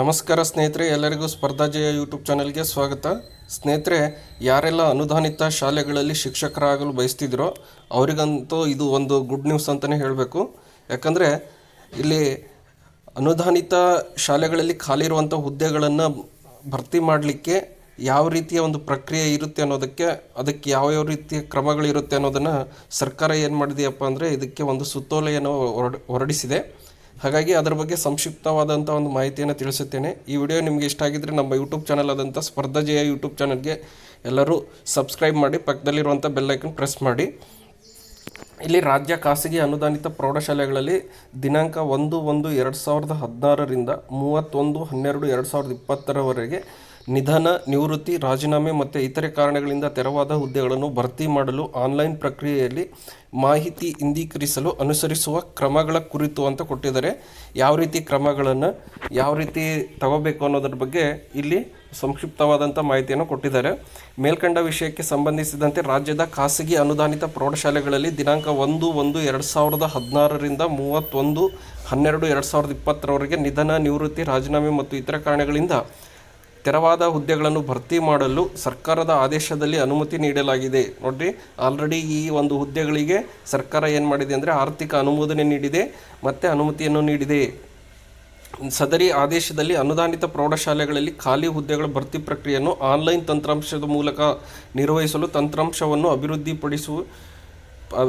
ನಮಸ್ಕಾರ ಸ್ನೇಹಿತರೆ, ಎಲ್ಲರಿಗೂ ಸ್ಪರ್ಧಾ ಜಯ ಯೂಟ್ಯೂಬ್ ಚಾನಲ್ಗೆ ಸ್ವಾಗತ. ಸ್ನೇಹಿತರೆ, ಯಾರೆಲ್ಲ ಅನುದಾನಿತ ಶಾಲೆಗಳಲ್ಲಿ ಶಿಕ್ಷಕರಾಗಲು ಬಯಸ್ತಿದ್ರೋ, ಅವರಿಗಂತೂ ಇದು ಒಂದು ಗುಡ್ ನ್ಯೂಸ್ ಅಂತಲೇ ಹೇಳಬೇಕು. ಯಾಕಂದರೆ, ಇಲ್ಲಿ ಅನುದಾನಿತ ಶಾಲೆಗಳಲ್ಲಿ ಖಾಲಿ ಇರುವಂಥ ಹುದ್ದೆಗಳನ್ನು ಭರ್ತಿ ಮಾಡಲಿಕ್ಕೆ ಯಾವ ರೀತಿಯ ಒಂದು ಪ್ರಕ್ರಿಯೆ ಇರುತ್ತೆ ಅನ್ನೋದಕ್ಕೆ, ಅದಕ್ಕೆ ಯಾವ ಯಾವ ರೀತಿಯ ಕ್ರಮಗಳಿರುತ್ತೆ ಅನ್ನೋದನ್ನು ಸರ್ಕಾರ ಏನು ಮಾಡಿದೆಯಪ್ಪ ಅಂದರೆ, ಇದಕ್ಕೆ ಒಂದು ಸುತ್ತೋಲೆಯನ್ನು ಹೊರಡ್, ಹೊರಡಿಸಿದೆ. ಹಾಗಾಗಿ ಅದರ ಬಗ್ಗೆ ಸಂಕ್ಷಿಪ್ತವಾದಂಥ ಒಂದು ಮಾಹಿತಿಯನ್ನು ತಿಳಿಸುತ್ತೇನೆ. ಈ ವಿಡಿಯೋ ನಿಮಗೆ ಇಷ್ಟ ಆಗಿದ್ದರೆ ನಮ್ಮ ಯೂಟ್ಯೂಬ್ ಚಾನಲ್ ಆದಂಥ ಸ್ಪರ್ಧಾ ಜಯ ಯೂಟ್ಯೂಬ್ ಚಾನಲ್ಗೆ ಎಲ್ಲರೂ ಸಬ್ಸ್ಕ್ರೈಬ್ ಮಾಡಿ ಪಕ್ಕದಲ್ಲಿರುವಂಥ ಬೆಲ್ಲೈಕನ್ ಪ್ರೆಸ್ ಮಾಡಿ. ಇಲ್ಲಿ ರಾಜ್ಯ ಖಾಸಗಿ ಅನುದಾನಿತ ಪ್ರೌಢಶಾಲೆಗಳಲ್ಲಿ ದಿನಾಂಕ ಒಂದು ಒಂದು ಎರಡು ಸಾವಿರದ ಹದಿನಾರರಿಂದ ಮೂವತ್ತೊಂದು ಹನ್ನೆರಡು ಎರಡು ಸಾವಿರದ ಇಪ್ಪತ್ತರವರೆಗೆ ನಿಧನ, ನಿವೃತ್ತಿ, ರಾಜೀನಾಮೆ ಮತ್ತು ಇತರೆ ಕಾರಣಗಳಿಂದ ತೆರವಾದ ಹುದ್ದೆಗಳನ್ನು ಭರ್ತಿ ಮಾಡಲು ಆನ್ಲೈನ್ ಪ್ರಕ್ರಿಯೆಯಲ್ಲಿ ಮಾಹಿತಿ ಇಂದೀಕರಿಸಲು ಅನುಸರಿಸುವ ಕ್ರಮಗಳ ಕುರಿತು ಅಂತ ಕೊಟ್ಟಿದ್ದಾರೆ. ಯಾವ ರೀತಿ ಕ್ರಮಗಳನ್ನು, ಯಾವ ರೀತಿ ತಗೋಬೇಕು ಅನ್ನೋದ್ರ ಬಗ್ಗೆ ಇಲ್ಲಿ ಸಂಕ್ಷಿಪ್ತವಾದಂಥ ಮಾಹಿತಿಯನ್ನು ಕೊಟ್ಟಿದ್ದಾರೆ. ಮೇಲ್ಕಂಡ ವಿಷಯಕ್ಕೆ ಸಂಬಂಧಿಸಿದಂತೆ ರಾಜ್ಯದ ಖಾಸಗಿ ಅನುದಾನಿತ ಪ್ರೌಢಶಾಲೆಗಳಲ್ಲಿ ದಿನಾಂಕ ಒಂದು ಒಂದು ಎರಡು ಸಾವಿರದ ಹದಿನಾರರಿಂದ ಮೂವತ್ತೊಂದು ಹನ್ನೆರಡು ಎರಡು ಸಾವಿರದ ಇಪ್ಪತ್ತರವರೆಗೆ ನಿಧನ, ನಿವೃತ್ತಿ, ರಾಜೀನಾಮೆ ಮತ್ತು ಇತರ ಕಾರಣಗಳಿಂದ ತೆರವಾದ ಹುದ್ದೆಗಳನ್ನು ಭರ್ತಿ ಮಾಡಲು ಸರ್ಕಾರದ ಆದೇಶದಲ್ಲಿ ಅನುಮತಿ ನೀಡಲಾಗಿದೆ. ನೋಡ್ರಿ ಆಲ್ರೆಡಿ ಈ ಒಂದು ಹುದ್ದೆಗಳಿಗೆ ಸರ್ಕಾರ ಏನು ಮಾಡಿದೆ ಅಂದರೆ ಆರ್ಥಿಕ ಅನುಮೋದನೆ ನೀಡಿದೆ, ಮತ್ತು ಅನುಮತಿಯನ್ನು ನೀಡಿದೆ. ಸದರಿ ಆದೇಶದಲ್ಲಿ ಅನುದಾನಿತ ಪ್ರೌಢಶಾಲೆಗಳಲ್ಲಿ ಖಾಲಿ ಹುದ್ದೆಗಳ ಭರ್ತಿ ಪ್ರಕ್ರಿಯೆಯನ್ನು ಆನ್ಲೈನ್ ತಂತ್ರಾಂಶದ ಮೂಲಕ ನಿರ್ವಹಿಸಲು ತಂತ್ರಾಂಶವನ್ನು ಅಭಿವೃದ್ಧಿಪಡಿಸುವ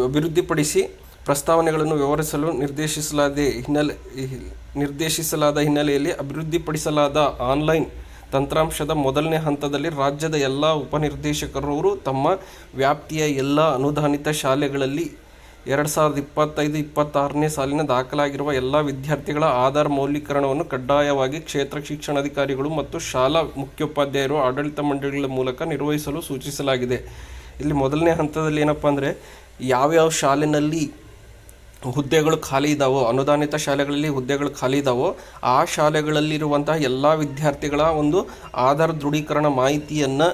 ಅಭಿವೃದ್ಧಿಪಡಿಸಿ ಪ್ರಸ್ತಾವನೆಗಳನ್ನು ವಿವರಿಸಲು ನಿರ್ದೇಶಿಸಲಾದ ಹಿನ್ನೆಲೆ, ನಿರ್ದೇಶಿಸಲಾದ ಹಿನ್ನೆಲೆಯಲ್ಲಿ ಅಭಿವೃದ್ಧಿಪಡಿಸಲಾದ ಆನ್ಲೈನ್ ತಂತ್ರಾಂಶದ ಮೊದಲನೇ ಹಂತದಲ್ಲಿ ರಾಜ್ಯದ ಎಲ್ಲ ಉಪನಿರ್ದೇಶಕರವರು ತಮ್ಮ ವ್ಯಾಪ್ತಿಯ ಎಲ್ಲ ಅನುದಾನಿತ ಶಾಲೆಗಳಲ್ಲಿ ಎರಡು ಸಾವಿರದ ಇಪ್ಪತ್ತೈದು, ಇಪ್ಪತ್ತಾರನೇ ಸಾಲಿನ ದಾಖಲಾಗಿರುವ ಎಲ್ಲ ವಿದ್ಯಾರ್ಥಿಗಳ ಆಧಾರ್ ಮೌಲ್ಯೀಕರಣವನ್ನು ಕಡ್ಡಾಯವಾಗಿ ಕ್ಷೇತ್ರ ಶಿಕ್ಷಣಾಧಿಕಾರಿಗಳು ಮತ್ತು ಶಾಲಾ ಮುಖ್ಯೋಪಾಧ್ಯಾಯರು ಆಡಳಿತ ಮಂಡಳಿಗಳ ಮೂಲಕ ನಿರ್ವಹಿಸಲು ಸೂಚಿಸಲಾಗಿದೆ. ಇಲ್ಲಿ ಮೊದಲನೇ ಹಂತದಲ್ಲಿ ಏನಪ್ಪ ಅಂದರೆ, ಯಾವ್ಯಾವ ಶಾಲೆಯಲ್ಲಿ ಹುದ್ದೆಗಳು ಖಾಲಿ ಇದ್ದಾವೋ ಅನುದಾನಿತ ಶಾಲೆಗಳಲ್ಲಿ ಹುದ್ದೆಗಳು ಖಾಲಿ ಇದ್ದಾವೋ ಆ ಶಾಲೆಗಳಲ್ಲಿರುವಂತಹ ಎಲ್ಲ ವಿದ್ಯಾರ್ಥಿಗಳ ಒಂದು ಆಧಾರ್ ದೃಢೀಕರಣ ಮಾಹಿತಿಯನ್ನು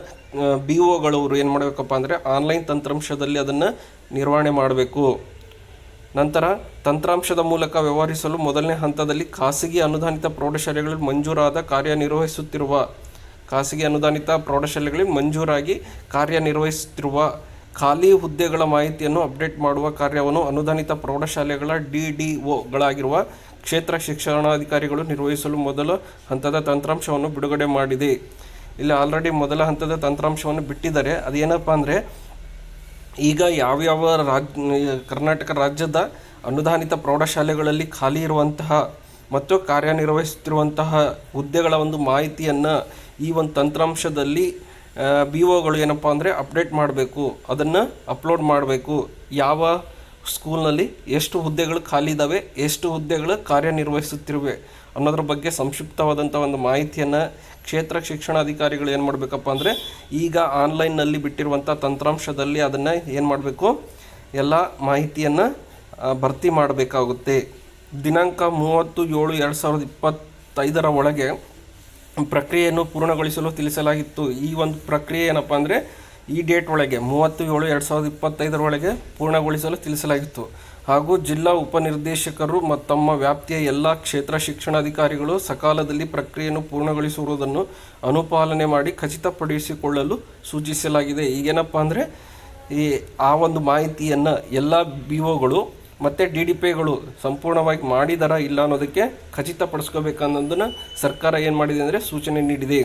ಬಿ ಒಗಳವರು ಏನು ಮಾಡಬೇಕಪ್ಪ ಅಂದರೆ ಆನ್ಲೈನ್ ತಂತ್ರಾಂಶದಲ್ಲಿ ಅದನ್ನು ನಿರ್ವಹಣೆ ಮಾಡಬೇಕು. ನಂತರ ತಂತ್ರಾಂಶದ ಮೂಲಕ ವ್ಯವಹರಿಸಲು ಮೊದಲನೇ ಹಂತದಲ್ಲಿ ಖಾಸಗಿ ಅನುದಾನಿತ ಪ್ರೌಢಶಾಲೆಗಳಲ್ಲಿ ಮಂಜೂರಾದ ಕಾರ್ಯನಿರ್ವಹಿಸುತ್ತಿರುವ, ಖಾಸಗಿ ಅನುದಾನಿತ ಪ್ರೌಢಶಾಲೆಗಳಲ್ಲಿ ಮಂಜೂರಾಗಿ ಕಾರ್ಯನಿರ್ವಹಿಸುತ್ತಿರುವ ಖಾಲಿ ಹುದ್ದೆಗಳ ಮಾಹಿತಿಯನ್ನು ಅಪ್ಡೇಟ್ ಮಾಡುವ ಕಾರ್ಯವನ್ನು ಅನುದಾನಿತ ಪ್ರೌಢಶಾಲೆಗಳ ಡಿ ಡಿ ಒಗಳಾಗಿರುವ ಕ್ಷೇತ್ರ ಶಿಕ್ಷಣಾಧಿಕಾರಿಗಳು ನಿರ್ವಹಿಸಲು ಮೊದಲ ಹಂತದ ತಂತ್ರಾಂಶವನ್ನು ಬಿಡುಗಡೆ ಮಾಡಿದೆ. ಇಲ್ಲಿ ಆಲ್ರೆಡಿ ಮೊದಲ ಹಂತದ ತಂತ್ರಾಂಶವನ್ನು ಬಿಟ್ಟಿದ್ದಾರೆ. ಅದೇನಪ್ಪ ಅಂದರೆ, ಈಗ ಯಾವ್ಯಾವ ರಾಜ್, ಕರ್ನಾಟಕ ರಾಜ್ಯದ ಅನುದಾನಿತ ಪ್ರೌಢಶಾಲೆಗಳಲ್ಲಿ ಖಾಲಿ ಇರುವಂತಹ ಮತ್ತು ಕಾರ್ಯನಿರ್ವಹಿಸುತ್ತಿರುವಂತಹ ಹುದ್ದೆಗಳ ಒಂದು ಮಾಹಿತಿಯನ್ನು ಈ ಒಂದು ತಂತ್ರಾಂಶದಲ್ಲಿ ಬಿ ಒಗಳು ಏನಪ್ಪ ಅಂದರೆ ಅಪ್ಡೇಟ್ ಮಾಡಬೇಕು, ಅದನ್ನು ಅಪ್ಲೋಡ್ ಮಾಡಬೇಕು. ಯಾವ ಸ್ಕೂಲ್ನಲ್ಲಿ ಎಷ್ಟು ಹುದ್ದೆಗಳು ಖಾಲಿ ಇದ್ದಾವೆ ಎಷ್ಟು ಹುದ್ದೆಗಳು ಕಾರ್ಯನಿರ್ವಹಿಸುತ್ತಿರುವೆ ಅನ್ನೋದ್ರ ಬಗ್ಗೆ ಸಂಕ್ಷಿಪ್ತವಾದಂಥ ಒಂದು ಮಾಹಿತಿಯನ್ನು ಕ್ಷೇತ್ರ ಶಿಕ್ಷಣಾಧಿಕಾರಿಗಳು ಏನು ಮಾಡಬೇಕಪ್ಪ ಅಂದರೆ ಈಗ ಆನ್ಲೈನ್ನಲ್ಲಿ ಬಿಟ್ಟಿರುವಂಥ ತಂತ್ರಾಂಶದಲ್ಲಿ ಅದನ್ನು ಏನು ಮಾಡಬೇಕು, ಎಲ್ಲ ಮಾಹಿತಿಯನ್ನು ಭರ್ತಿ ಮಾಡಬೇಕಾಗುತ್ತೆ. ದಿನಾಂಕ ಮೂವತ್ತು ಏಳು ಎರಡು ಸಾವಿರದ ಇಪ್ಪತ್ತೈದರ ಒಳಗೆ ಪ್ರಕ್ರಿಯೆಯನ್ನು ಪೂರ್ಣಗೊಳಿಸಲು ತಿಳಿಸಲಾಗಿತ್ತು. ಈ ಒಂದು ಪ್ರಕ್ರಿಯೆ ಏನಪ್ಪ ಅಂದರೆ ಈ ಡೇಟ್ ಒಳಗೆ ಮೂವತ್ತು ಏಳು ಎರಡು ಸಾವಿರದ ಇಪ್ಪತ್ತೈದರೊಳಗೆ ಪೂರ್ಣಗೊಳಿಸಲು ತಿಳಿಸಲಾಗಿತ್ತು. ಹಾಗೂ ಜಿಲ್ಲಾ ಉಪನಿರ್ದೇಶಕರು ಮತ್ತು ತಮ್ಮ ವ್ಯಾಪ್ತಿಯ ಎಲ್ಲ ಕ್ಷೇತ್ರ ಶಿಕ್ಷಣಾಧಿಕಾರಿಗಳು ಸಕಾಲದಲ್ಲಿ ಪ್ರಕ್ರಿಯೆಯನ್ನು ಪೂರ್ಣಗೊಳಿಸುವುದನ್ನು ಅನುಪಾಲನೆ ಮಾಡಿ ಖಚಿತಪಡಿಸಿಕೊಳ್ಳಲು ಸೂಚಿಸಲಾಗಿದೆ. ಈಗೇನಪ್ಪ ಅಂದರೆ ಈ ಆ ಒಂದು ಮಾಹಿತಿಯನ್ನು ಎಲ್ಲ ಬಿ ಒಗಳು ಮತ್ತು ಡಿ ಡಿ ಪಿಗಳು ಸಂಪೂರ್ಣವಾಗಿ ಮಾಡಿದಾರ ಇಲ್ಲ ಅನ್ನೋದಕ್ಕೆ ಖಚಿತಪಡಿಸ್ಕೋಬೇಕನ್ನೋದನ್ನು ಸರ್ಕಾರ ಏನು ಮಾಡಿದೆ ಅಂದರೆ ಸೂಚನೆ ನೀಡಿದೆ.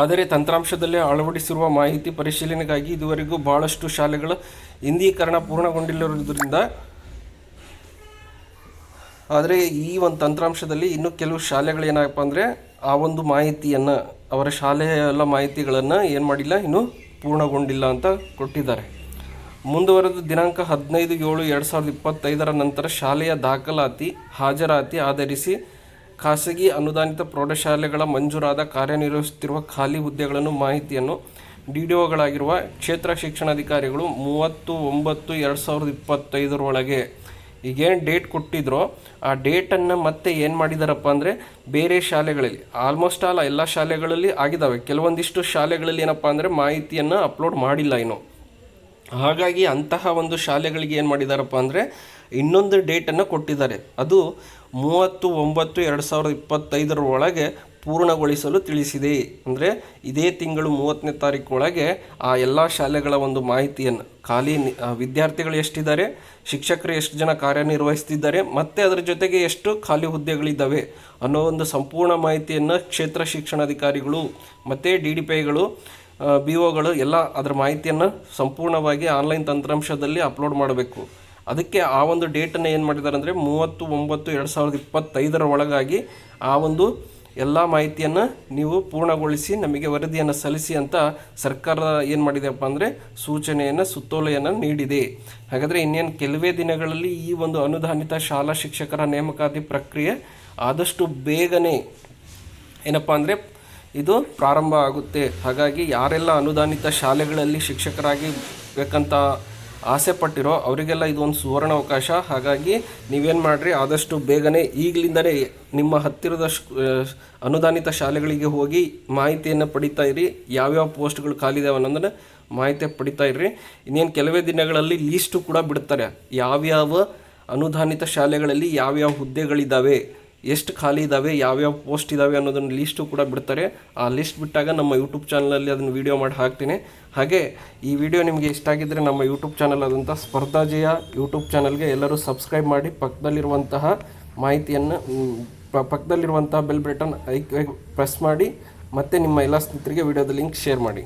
ಆದರೆ ತಂತ್ರಾಂಶದಲ್ಲಿ ಅಳವಡಿಸಿರುವ ಮಾಹಿತಿ ಪರಿಶೀಲನೆಗಾಗಿ ಇದುವರೆಗೂ ಭಾಳಷ್ಟು ಶಾಲೆಗಳ ಹಿಂದೀಕರಣ ಪೂರ್ಣಗೊಂಡಿಲ್ಲದಿರುವುದರಿಂದ ಆದರೆ ಈ ಒಂದು ತಂತ್ರಾಂಶದಲ್ಲಿ ಇನ್ನೂ ಕೆಲವು ಶಾಲೆಗಳು ಏನಪ್ಪ ಅಂದರೆ ಆ ಒಂದು ಮಾಹಿತಿಯನ್ನು, ಅವರ ಶಾಲೆಯ ಎಲ್ಲ ಮಾಹಿತಿಗಳನ್ನು ಏನು ಮಾಡಿಲ್ಲ, ಇನ್ನೂ ಪೂರ್ಣಗೊಂಡಿಲ್ಲ ಅಂತ ಕೊಟ್ಟಿದ್ದಾರೆ. ಮುಂದುವರೆದ ದಿನಾಂಕ ಹದಿನೈದು ಏಳು ಎರಡು ಸಾವಿರದ ಇಪ್ಪತ್ತೈದರ ನಂತರ ಶಾಲೆಯ ದಾಖಲಾತಿ ಹಾಜರಾತಿ ಆಧರಿಸಿ ಖಾಸಗಿ ಅನುದಾನಿತ ಪ್ರೌಢಶಾಲೆಗಳ ಮಂಜೂರಾದ ಕಾರ್ಯನಿರ್ವಹಿಸುತ್ತಿರುವ ಖಾಲಿ ಹುದ್ದೆಗಳನ್ನು ಮಾಹಿತಿಯನ್ನು ಡಿ ಡಿ ಒಗಳಾಗಿರುವ ಕ್ಷೇತ್ರ ಶಿಕ್ಷಣಾಧಿಕಾರಿಗಳು ಮೂವತ್ತು ಒಂಬತ್ತು ಎರಡು ಸಾವಿರದ ಇಪ್ಪತ್ತೈದರೊಳಗೆ. ಈಗೇನು ಡೇಟ್ ಕೊಟ್ಟಿದ್ರೋ ಆ ಡೇಟನ್ನು ಮತ್ತೆ ಏನು ಮಾಡಿದಾರಪ್ಪ ಅಂದರೆ ಬೇರೆ ಶಾಲೆಗಳಲ್ಲಿ, ಆಲ್ಮೋಸ್ಟ್ ಆಲ್ ಎಲ್ಲ ಶಾಲೆಗಳಲ್ಲಿ ಆಗಿದ್ದಾವೆ ಕೆಲವೊಂದಿಷ್ಟು ಶಾಲೆಗಳಲ್ಲಿ ಏನಪ್ಪ ಅಂದರೆ ಮಾಹಿತಿಯನ್ನು ಅಪ್ಲೋಡ್ ಮಾಡಿಲ್ಲ ಇನ್ನು. ಹಾಗಾಗಿ ಅಂತಹ ಒಂದು ಶಾಲೆಗಳಿಗೆ ಏನು ಮಾಡಿದಾರಪ್ಪ ಅಂದರೆ ಇನ್ನೊಂದು ಡೇಟನ್ನು ಕೊಟ್ಟಿದ್ದಾರೆ. ಅದು ಮೂವತ್ತು ಒಂಬತ್ತು ಎರಡು ಸಾವಿರದ ಇಪ್ಪತ್ತೈದರ ಒಳಗೆ ಪೂರ್ಣಗೊಳಿಸಲು ತಿಳಿಸಿದೆ. ಅಂದರೆ ಇದೇ ತಿಂಗಳು ಮೂವತ್ತನೇ ತಾರೀಕು ಒಳಗೆ ಆ ಎಲ್ಲ ಶಾಲೆಗಳ ಒಂದು ಮಾಹಿತಿಯನ್ನು, ಖಾಲಿ ವಿದ್ಯಾರ್ಥಿಗಳು ಎಷ್ಟಿದ್ದಾರೆ, ಶಿಕ್ಷಕರು ಎಷ್ಟು ಜನ ಕಾರ್ಯನಿರ್ವಹಿಸ್ತಿದ್ದಾರೆ, ಮತ್ತು ಅದರ ಜೊತೆಗೆ ಎಷ್ಟು ಖಾಲಿ ಹುದ್ದೆಗಳಿದ್ದಾವೆ ಅನ್ನೋ ಒಂದು ಸಂಪೂರ್ಣ ಮಾಹಿತಿಯನ್ನು ಕ್ಷೇತ್ರ ಶಿಕ್ಷಣಾಧಿಕಾರಿಗಳು ಮತ್ತು ಡಿ ಡಿ ಪಿ ಐಗಳು ಬಿ ಒಗಳು ಎಲ್ಲ ಅದರ ಮಾಹಿತಿಯನ್ನು ಸಂಪೂರ್ಣವಾಗಿ ಆನ್ಲೈನ್ ತಂತ್ರಾಂಶದಲ್ಲಿ ಅಪ್ಲೋಡ್ ಮಾಡಬೇಕು. ಅದಕ್ಕೆ ಆ ಒಂದು ಡೇಟನ್ನು ಏನು ಮಾಡಿದ್ದಾರೆ ಅಂದರೆ ಮೂವತ್ತು ಒಂಬತ್ತು ಎರಡು ಸಾವಿರದ ಇಪ್ಪತ್ತೈದರ ಒಳಗಾಗಿ ಆ ಒಂದು ಎಲ್ಲ ಮಾಹಿತಿಯನ್ನು ನೀವು ಪೂರ್ಣಗೊಳಿಸಿ ನಮಗೆ ವರದಿಯನ್ನು ಸಲ್ಲಿಸಿ ಅಂತ ಸರ್ಕಾರ ಏನು ಮಾಡಿದೆಪ್ಪ ಅಂದರೆ ಸೂಚನೆಯನ್ನು, ಸುತ್ತೋಲೆಯನ್ನು ನೀಡಿದೆ. ಹಾಗಾದರೆ ಇನ್ನೇನು ಕೆಲವೇ ದಿನಗಳಲ್ಲಿ ಈ ಒಂದು ಅನುದಾನಿತ ಶಾಲಾ ಶಿಕ್ಷಕರ ನೇಮಕಾತಿ ಪ್ರಕ್ರಿಯೆ ಆದಷ್ಟು ಬೇಗನೆ ಏನಪ್ಪ ಅಂದರೆ ಇದು ಪ್ರಾರಂಭ ಆಗುತ್ತೆ. ಹಾಗಾಗಿ ಯಾರೆಲ್ಲ ಅನುದಾನಿತ ಶಾಲೆಗಳಲ್ಲಿ ಶಿಕ್ಷಕರಾಗಿ ಬೇಕಂತ ಆಸೆ ಪಟ್ಟಿರೋ ಅವರಿಗೆಲ್ಲ ಇದು ಒಂದು ಸುವರ್ಣ ಅವಕಾಶ. ಹಾಗಾಗಿ ನೀವೇನು ಮಾಡಿರಿ, ಆದಷ್ಟು ಬೇಗನೆ ಈಗಲಿಂದಲೇ ನಿಮ್ಮ ಹತ್ತಿರದ ಅನುದಾನಿತ ಶಾಲೆಗಳಿಗೆ ಹೋಗಿ ಮಾಹಿತಿಯನ್ನು ಪಡಿತಾ ಇರಿ. ಯಾವ್ಯಾವ ಪೋಸ್ಟ್ಗಳು ಖಾಲಿದಾವೆ ಅನ್ನೋದನ್ನು ಮಾಹಿತಿ ಪಡಿತಾ ಇರ್ರಿ. ಇನ್ನೇನು ಕೆಲವೇ ದಿನಗಳಲ್ಲಿ ಲೀಸ್ಟು ಕೂಡ ಬಿಡ್ತಾರೆ. ಯಾವ್ಯಾವ ಅನುದಾನಿತ ಶಾಲೆಗಳಲ್ಲಿ ಯಾವ್ಯಾವ ಹುದ್ದೆಗಳಿದ್ದಾವೆ ಎಷ್ಟು ಖಾಲಿ ಇದ್ದಾವೆ ಯಾವ್ಯಾವ ಪೋಸ್ಟ್ ಇದ್ದಾವೆ ಅನ್ನೋದನ್ನು ಲೀಸ್ಟು ಕೂಡ ಬಿಡ್ತಾರೆ. ಆ ಲಿಸ್ಟ್ ಬಿಟ್ಟಾಗ ನಮ್ಮ ಯೂಟ್ಯೂಬ್ ಚಾನಲಲ್ಲಿ ಅದನ್ನು ವೀಡಿಯೋ ಮಾಡಿ ಹಾಕ್ತೀನಿ. ಹಾಗೆ ಈ ವಿಡಿಯೋ ನಿಮಗೆ ಇಷ್ಟ ಆಗಿದ್ದರೆ ನಮ್ಮ ಯೂಟ್ಯೂಬ್ ಚಾನಲ್ ಆದಂಥ ಸ್ಪರ್ಧಾಜಯ ಯೂಟ್ಯೂಬ್ ಚಾನಲ್ಗೆ ಎಲ್ಲರೂ ಸಬ್ಸ್ಕ್ರೈಬ್ ಮಾಡಿ ಪಕ್ಕದಲ್ಲಿರುವಂತಹ ಮಾಹಿತಿಯನ್ನು ಪಕ್ಕದಲ್ಲಿರುವಂತಹ ಬೆಲ್ ಬಟನ್ ಐ ಪ್ರೆಸ್ ಮಾಡಿ ಮತ್ತು ನಿಮ್ಮ ಎಲ್ಲ ಸ್ನೇಹಿತರಿಗೆ ವಿಡಿಯೋದ ಲಿಂಕ್ ಶೇರ್ ಮಾಡಿ.